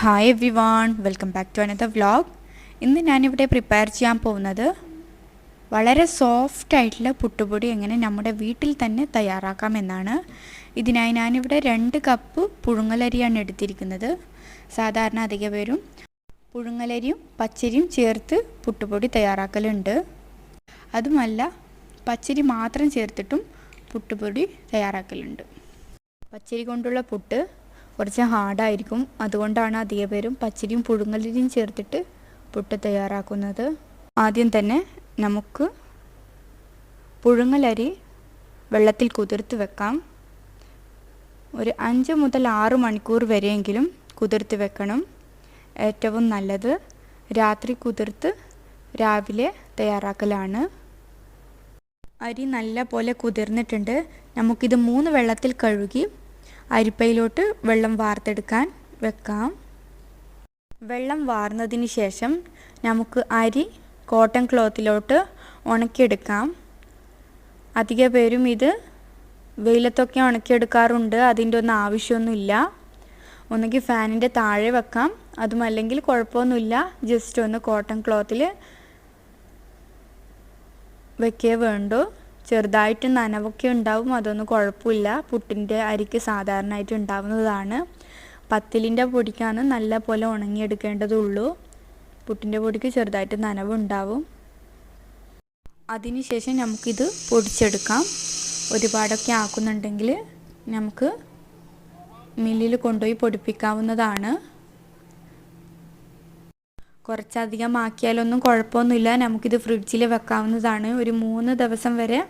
Hi everyone welcome back to another vlog ഇന്ന് ഞാനിവിടെ prepare ചെയ്യാൻ പോകുന്നത് വളരെ സോഫ്റ്റ് ആയിട്ടുള്ള പുട്ടുപൊടി എങ്ങനെ നമ്മുടെ വീട്ടിൽ തന്നെ തയ്യാറാക്കാം എന്നാണ്. ഇതിനായി ഞാനിവിടെ രണ്ട് കപ്പ് പുഴുങ്ങലരിയാണ് എടുത്തിരിക്കുന്നത്. സാധാരണ അധിക പേരും പുഴുങ്ങലരിയും പച്ചരിയും ചേർത്ത് പുട്ടുപൊടി തയ്യാറാക്കലുണ്ട്. അതുമല്ല പച്ചരി മാത്രം ചേർത്തിട്ടും പുട്ടുപൊടി തയ്യാറാക്കലുണ്ട്. പച്ചരി കൊണ്ടുള്ള പുട്ട് കുറച്ച് ഹാർഡായിരിക്കും. അതുകൊണ്ടാണ് അധിക പേരും പച്ചരിയും പുഴുങ്ങലരിയും ചേർത്തിട്ട് പുട്ട് തയ്യാറാക്കുന്നത്. ആദ്യം തന്നെ നമുക്ക് പുഴുങ്ങലരി വെള്ളത്തിൽ കുതിർത്ത് വെക്കാം. ഒരു അഞ്ച് മുതൽ ആറ് മണിക്കൂർ വരെയെങ്കിലും കുതിർത്ത് വെക്കണം. ഏറ്റവും നല്ലത് രാത്രി കുതിർത്ത് രാവിലെ തയ്യാറാക്കലാണ്. അരി നല്ല പോലെ കുതിർന്നിട്ടുണ്ട്. നമുക്കിത് മൂന്ന് വെള്ളത്തിൽ കഴുകി അരിപ്പയിലോട്ട് വെള്ളം വാർത്തെടുക്കാൻ വെക്കാം. വെള്ളം വാർന്നതിന് ശേഷം നമുക്ക് അരി കോട്ടൺ ക്ലോത്തിലോട്ട് ഉണക്കിയെടുക്കാം. അധിക പേരും ഇത് വെയിലത്തൊക്കെ ഉണക്കിയെടുക്കാറുണ്ട് അതിന്റെ ഒന്നും ആവശ്യമൊന്നുമില്ല. ഒന്നുകിൽ ഫാനിന്റെ താഴെ വെക്കാം അതുമല്ലെങ്കിൽ കുഴപ്പമൊന്നുമില്ല. ജസ്റ്റ് ഒന്ന് കോട്ടൺ ക്ലോത്തിൽ വെക്കേ വേണ്ടു. ചെറുതായിട്ട് നനവൊക്കെ ഉണ്ടാവും അതൊന്നും കുഴപ്പമില്ല. പുട്ടിന്റെ അരിക്ക് സാധാരണയായിട്ട് ഉണ്ടാവുന്നതാണ്. പത്തിലിന്റെ പൊടിക്കാണ് നല്ല പോലെ ഉണങ്ങിയെടുക്കേണ്ടതുള്ളൂ. പുട്ടിന്റെ പൊടിക്ക് ചെറുതായിട്ട് നനവുണ്ടാവും അതിനുശേഷം നമുക്കിത് പൊടിച്ചെടുക്കാം. ഒരുപാടൊക്കെ ആക്കുന്നുണ്ടെങ്കിൽ നമുക്ക് മില്ലിൽ കൊണ്ടുപോയി പൊടിപ്പിക്കാവുന്നതാണ്. കുറച്ചധികം ആക്കിയാലൊന്നും കുഴപ്പമൊന്നുമില്ല. നമുക്കിത് ഫ്രിഡ്ജിൽ വെക്കാവുന്നതാണ്. ഒരു മൂന്ന് ദിവസം വരെ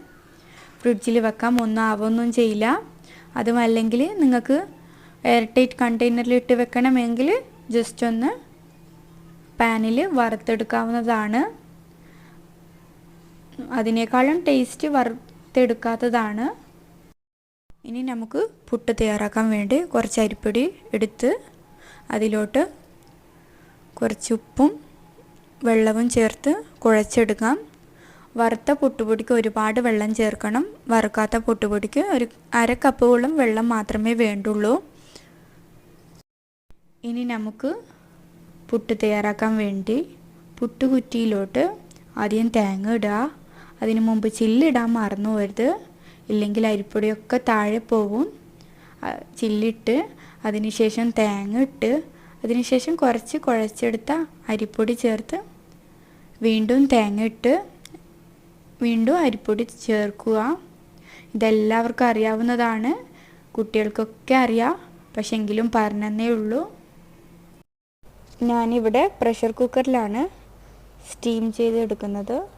ഫ്രിഡ്ജിൽ വെക്കാം. ഒന്നും ആവൊന്നും ചെയ്യില്ല അതുമല്ലെങ്കിൽ നിങ്ങൾക്ക് എയർ ടൈറ്റ് കണ്ടെയ്നറിൽ ഇട്ട് വെക്കണമെങ്കിൽ ജസ്റ്റ് ഒന്ന് പാനിൽ വറുത്തെടുക്കാവുന്നതാണ്. അതിനേക്കാളും ടേസ്റ്റ് വറുത്തെടുക്കാത്തതാണ്. ഇനി നമുക്ക് പുട്ട് തയ്യാറാക്കാൻ വേണ്ടി കുറച്ച് അരിപ്പൊടി എടുത്ത് അതിലോട്ട് കുറച്ച് ഉപ്പും വെള്ളവും ചേർത്ത് കുഴച്ചെടുക്കാം. വറുത്ത പുട്ടുപൊടിക്ക് ഒരുപാട് വെള്ളം ചേർക്കണം. വറുക്കാത്ത പുട്ടുപൊടിക്ക് ഒരു അര കപ്പോളം വെള്ളം മാത്രമേ വേണ്ടുള്ളൂ. ഇനി നമുക്ക് പുട്ട് തയ്യാറാക്കാൻ വേണ്ടി പുട്ടുകുറ്റിയിലോട്ട് ആദ്യം തേങ്ങ ഇടുക. അതിന് മുമ്പ് ചില്ലിടാൻ മറന്നു പോരുത്. ഇല്ലെങ്കിൽ അരിപ്പൊടിയൊക്കെ താഴെ പോകും ചില്ലിട്ട് അതിനുശേഷം തേങ്ങ ഇട്ട് അതിനുശേഷം കുറച്ച് കുഴച്ചെടുത്ത അരിപ്പൊടി ചേർത്ത് വീണ്ടും തേങ്ങ ഇട്ട് വീണ്ടും അരിപ്പൊടി ചേർക്കുക. ഇതെല്ലാവർക്കും അറിയാവുന്നതാണ്. കുട്ടികൾക്കൊക്കെ അറിയാം. പക്ഷെ എങ്കിലും പറഞ്ഞതേ ഉള്ളൂ. ഞാനിവിടെ പ്രഷർ കുക്കറിലാണ് സ്റ്റീം ചെയ്തെടുക്കുന്നത്.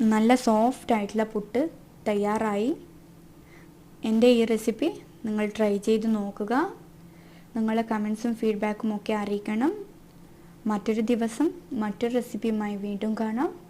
നല്ല സോഫ്റ്റ് ആയിട്ടുള്ള പുട്ട് തയ്യാറായി. എന്റെ ഈ റെസിപ്പി നിങ്ങൾ ട്രൈ ചെയ്ത് നോക്കുക. നിങ്ങളെ കമൻസും ഫീഡ്ബാക്കും ഒക്കെ അറിയിക്കണം. മറ്റൊരു ദിവസം മറ്റൊരു റെസിപ്പിയുമായി വീണ്ടും കാണാം.